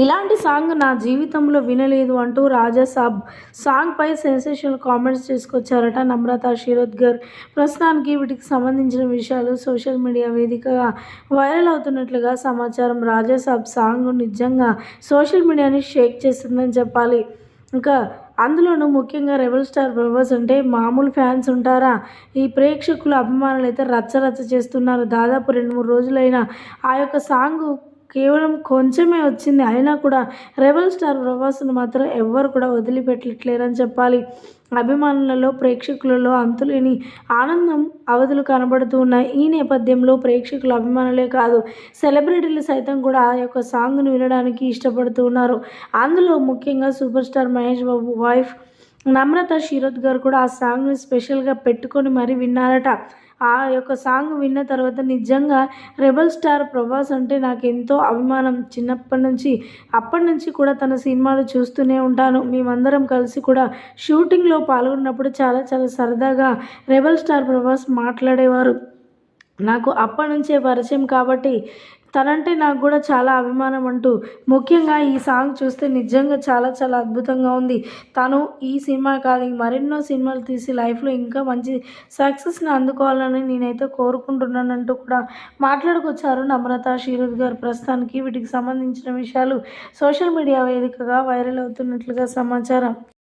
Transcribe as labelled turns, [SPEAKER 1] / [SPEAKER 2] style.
[SPEAKER 1] ఇలాంటి సాంగ్ నా జీవితంలో వినలేదు అంటూ రాజా సాబ్ సాంగ్పై సెన్సేషనల్ కామెంట్స్ తీసుకొచ్చారట నమ్రత శిరోద్గర్ ప్రస్తుతానికి వీటికి సంబంధించిన విషయాలు సోషల్ మీడియా వేదికగా వైరల్ అవుతున్నట్లుగా సమాచారం రాజా సాబ్ సాంగ్ నిజంగా సోషల్ మీడియాని షేక్ చేస్తుందని చెప్పాలి. ఇంకా అందులోనూ ముఖ్యంగా రెబల్ స్టార్ ప్రభాస్ అంటే మామూలు ఫ్యాన్స్ ఉంటారా? ఈ ప్రేక్షకుల అభిమానులు అయితే రచ్చ రచ్చ చేస్తున్నారు. దాదాపు రెండు మూడు రోజులైనా ఆ యొక్క సాంగ్ కేవలం కొంచెమే వచ్చింది. అయినా కూడా రెబల్ స్టార్ ప్రభాస్ను మాత్రం ఎవ్వరు కూడా వదిలిపెట్టట్లేరని చెప్పాలి. అభిమానులలో ప్రేక్షకులలో అంతులేని ఆనందం అవధులు కనబడుతూ ఉన్నాయి ఈ నేపథ్యంలో ప్రేక్షకుల అభిమానులే కాదు సెలబ్రిటీలు సైతం కూడా ఆ యొక్క సాంగ్ను వినడానికి ఇష్టపడుతూ ఉన్నారు. అందులో ముఖ్యంగా super star Mahesh Babu wife Namrata శీరత్ గారు కూడా ఆ సాంగ్ని స్పెషల్గా పెట్టుకొని మరీ విన్నారట. ఆ యొక్క సాంగ్ విన్న తర్వాత నిజంగా రెబల్ స్టార్ ప్రభాస్ అంటే నాకు ఎంతో అభిమానం. చిన్నప్పటి నుంచి అప్పటి నుంచి కూడా తన సినిమాలు చూస్తూనే ఉంటాను. మేమందరం కలిసి కూడా షూటింగ్లో పాల్గొన్నప్పుడు చాలా చాలా సరదాగా రెబల్ స్టార్ ప్రభాస్ మాట్లాడేవారు. నాకు అప్పటి నుంచే పరిచయం కాబట్టి తనంటే నాకు కూడా చాలా అభిమానం అంటూ ముఖ్యంగా ఈ సాంగ్ చూస్తే నిజంగా చాలా చాలా అద్భుతంగా ఉంది. తను ఈ సినిమా కాదు మరెన్నో సినిమాలు తీసి లైఫ్లో ఇంకా మంచి సక్సెస్ని అందుకోవాలని నేనైతే కోరుకుంటున్నానంటూ కూడా మాట్లాడుకొచ్చారు నమ్రత శీరద్ గారు. ప్రస్తుతానికి వీటికి సంబంధించిన విషయాలు సోషల్ మీడియా వేదికగా వైరల్ అవుతున్నట్లుగా సమాచారం.